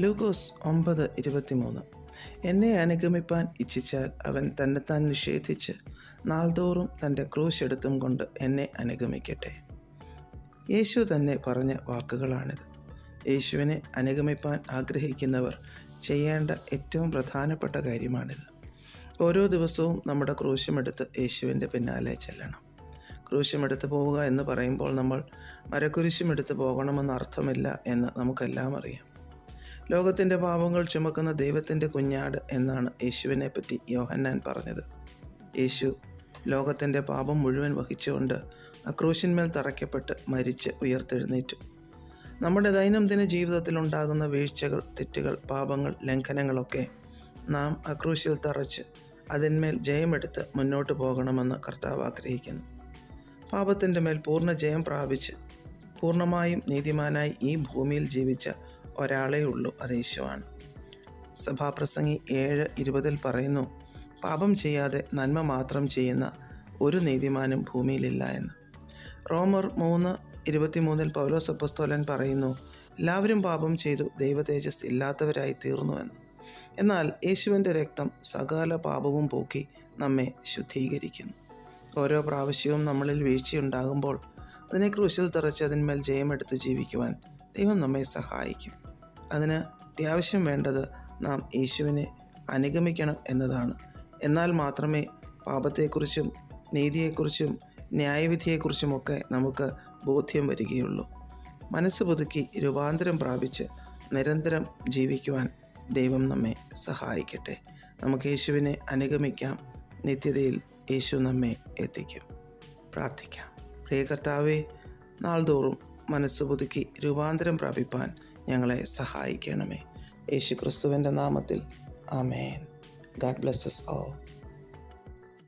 ലൂക്കോസ് ഒമ്പത് ഇരുപത്തിമൂന്ന്. എന്നെ അനുഗമിപ്പാൻ ഇച്ഛിച്ചാൽ അവൻ തന്നെത്താൻ നിഷേധിച്ച് നാൾതോറും തന്റെ ക്രൂശ് എടുത്തും കൊണ്ട് എന്നെ അനുഗമിക്കട്ടെ. യേശു തന്നെ പറഞ്ഞ വാക്കുകളാണിത്. യേശുവിനെ അനുഗമിപ്പാൻ ആഗ്രഹിക്കുന്നവർ ചെയ്യേണ്ട ഏറ്റവും പ്രധാനപ്പെട്ട കാര്യമാണിത്. ഓരോ ദിവസവും നമ്മുടെ ക്രൂശുമെടുത്ത് യേശുവിന്റെ പിന്നാലെ ചെല്ലണം. ക്രൂശുമെടുത്ത് പോവുക എന്ന് പറയുമ്പോൾ നമ്മൾ മരക്കുരിശുമെടുത്ത് പോകണമെന്ന് അർത്ഥമില്ല എന്ന് നമുക്കെല്ലാം അറിയാം. ലോകത്തിന്റെ പാപങ്ങൾ ചുമക്കുന്ന ദൈവത്തിന്റെ കുഞ്ഞാട് എന്നാണ് യേശുവിനെ പറ്റി യോഹന്നാൻ പറഞ്ഞത്. യേശു ലോകത്തിന്റെ പാപം മുഴുവൻ വഹിച്ചുകൊണ്ട് അക്രൂശിന്മേൽ തറയ്ക്കപ്പെട്ട് മരിച്ച് ഉയർത്തെഴുന്നേറ്റു. നമ്മുടെ ദൈനംദിന ജീവിതത്തിൽ ഉണ്ടാകുന്ന വീഴ്ചകൾ തെറ്റുകൾ പാപങ്ങൾ ലംഘനങ്ങളൊക്കെ നാം അക്രൂശിൽ തറച്ച് അതിന്മേൽ ജയമെടുത്ത് മുന്നോട്ട് പോകണമെന്ന് കർത്താവ് ആഗ്രഹിക്കുന്നു. പാപത്തിന്റെ മേൽ പൂർണ ജയം പ്രാപിച്ച് പൂർണമായും നീതിമാനായി ഈ ഭൂമിയിൽ ജീവിച്ച ഒരാളേ ഉള്ളൂ അത് യേശുവാണ് സഭാപ്രസംഗി ഏഴ് ഇരുപതിൽ പറയുന്നു പാപം ചെയ്യാതെ നന്മ മാത്രം ചെയ്യുന്ന ഒരു നീതിമാനും ഭൂമിയിലില്ല എന്ന്. റോമർ മൂന്ന് ഇരുപത്തിമൂന്നിൽ പൗലോസ് അപ്പസ്തോലൻ പറയുന്നു എല്ലാവരും പാപം ചെയ്തു ദൈവ തേജസ് ഇല്ലാത്തവരായി തീർന്നു എന്ന്. എന്നാൽ യേശുവിന്റെ രക്തം സകല പാപവും പോക്കി നമ്മെ ശുദ്ധീകരിക്കുന്നു. ഓരോ പ്രാവശ്യവും നമ്മളിൽ വീഴ്ചയുണ്ടാകുമ്പോൾ അതിനെ ക്രൂശിൽ തറച്ച് അതിന്മേൽ ജയമെടുത്ത് ജീവിക്കുവാൻ ദൈവം നമ്മെ സഹായിക്കും. അതിന് അത്യാവശ്യം വേണ്ടത് നാം യേശുവിനെ അനുഗമിക്കണം എന്നതാണ്. എന്നാൽ മാത്രമേ പാപത്തെക്കുറിച്ചും നീതിയെക്കുറിച്ചും ന്യായവിധിയെക്കുറിച്ചുമൊക്കെ നമുക്ക് ബോധ്യം വരികയുള്ളൂ. മനസ്സ് പുതുക്കി രൂപാന്തരം പ്രാപിച്ച് നിരന്തരം ജീവിക്കുവാൻ ദൈവം നമ്മെ സഹായിക്കട്ടെ. നമുക്ക് യേശുവിനെ അനുഗമിക്കാം. നിത്യതയിൽ യേശു നമ്മെ എത്തിക്കും. പ്രാർത്ഥിക്കാം. പ്രിയ കർത്താവെ നാൾതോറും മനസ്സ് പുതുക്കി രൂപാന്തരം പ്രാപിപ്പാൻ ഞങ്ങളെ സഹായിക്കണമേ. യേശു ക്രിസ്തുവിന്റെ നാമത്തിൽ. ആമേൻ. ഗാഡ് ബ്ലെസ്സസ് ഓ